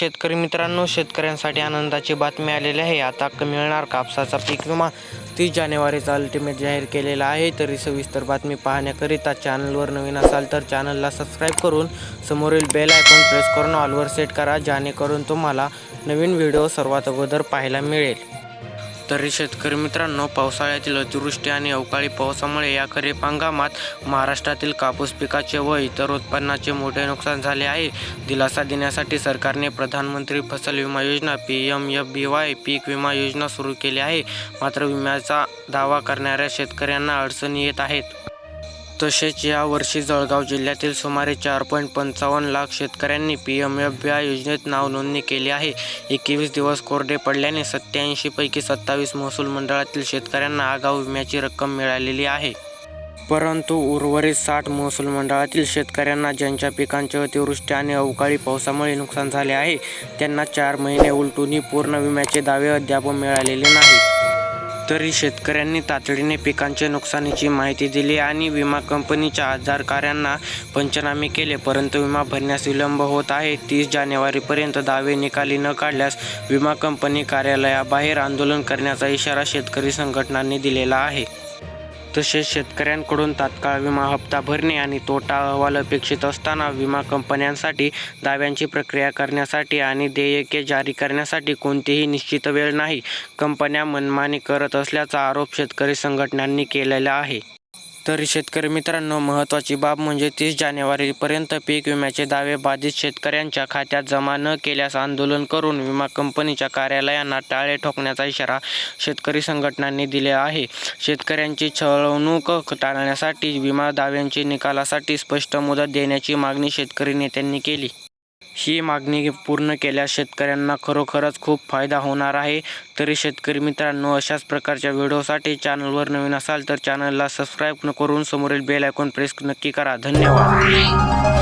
शेतकरी मित्रांनो शेतकऱ्यांसाठी आनंदाची बातमी आलेली आहे. आता मिळणार कापसाचा पीक विमा. तीस जानेवारीचा अल्टिमेट जाहीर केलेला आहे. तरी सविस्तर बातमी पाहण्याकरिता चॅनलवर नवीन असाल तर चॅनलला सबस्क्राईब करून समोरील बेल आयकॉन प्रेस करून ऑलवर सेट करा जेणेकरून तुम्हाला नवीन व्हिडिओ सर्वात अगोदर पाहायला मिळेल. तरी शेतकरी मित्रांनो पावसाळ्यातील अतिवृष्टी आणि अवकाळी पावसामुळे या खरीप हंगामात महाराष्ट्रातील कापूस पिकाचे व इतर उत्पन्नाचे मोठे नुकसान झाले आहे. दिलासा देण्यासाठी सरकारने प्रधानमंत्री फसल विमा योजना P M F B Y पीक विमा योजना सुरू केली आहे. मात्र विम्याचा दावा करणाऱ्या शेतकऱ्यांना अडचणी येत आहेत. तसेच यावर्षी जळगाव जिल्ह्यातील सुमारे चार पॉईंट पंचावन्न लाख शेतकऱ्यांनी पी एम एफ आय योजनेत नाव नोंदणी केली आहे. एकवीस दिवस कोरडे पडल्याने सत्याऐंशीपैकी सत्तावीस महसूल मंडळातील शेतकऱ्यांना आगाऊ विम्याची रक्कम मिळालेली आहे. परंतु उर्वरित साठ महसूल मंडळातील शेतकऱ्यांना ज्यांच्या पिकांचे अतिवृष्टी आणि अवकाळी पावसामुळे नुकसान झाले आहे त्यांना चार महिने उलटूनही पूर्ण विम्याचे दावे अद्याप मिळालेले नाहीत. तरी शेतकऱ्यांनी तातडीने पिकांच्या नुकसानीची माहिती दिली आणि विमा कंपनीच्या आजारकाऱ्यांना पंचनामे केले. परंतु विमा भरण्यास विलंब होत आहे. तीस जानेवारीपर्यंत दावे निकाली न काढल्यास विमा कंपनी कार्यालयाबाहेर आंदोलन करण्याचा इशारा शेतकरी संघटनांनी दिलेला आहे. तसेच शेतकऱ्यांकडून तात्काळ विमा हप्ता भरणे आणि तोटा अहवाल अपेक्षित असताना विमा कंपन्यांसाठी दाव्यांची प्रक्रिया करण्यासाठी आणि देयके जारी करण्यासाठी कोणतीही निश्चित वेळ नाही कंपन्या मनमानी करत असल्याचा आरोप शेतकरी संघटनांनी केलेला आहे. तरी शेतकरी मित्रांनो महत्त्वाची बाब म्हणजे तीस जानेवारीपर्यंत पीक विम्याचे दावे बाधित शेतकऱ्यांच्या खात्यात जमा न केल्यास आंदोलन करून विमा कंपनीच्या कार्यालयांना टाळे ठोकण्याचा इशारा शेतकरी संघटनांनी दिले आहे. शेतकऱ्यांची छळवणूक टाळण्यासाठी विमा दाव्यांची निकालासाठी स्पष्ट मुदत देण्याची मागणी शेतकरी नेत्यांनी केली. ही मागणी पूर्ण केल्यास शेतकऱ्यांना खरोखरच खूप फायदा होणार आहे. तरी शेतकरी मित्रांनो अशाच प्रकारच्या व्हिडिओसाठी चॅनलवर नवीन असाल तर चॅनलला सबस्क्राईब करून समोरील बेल आयकॉन प्रेस नक्की करा. धन्यवाद.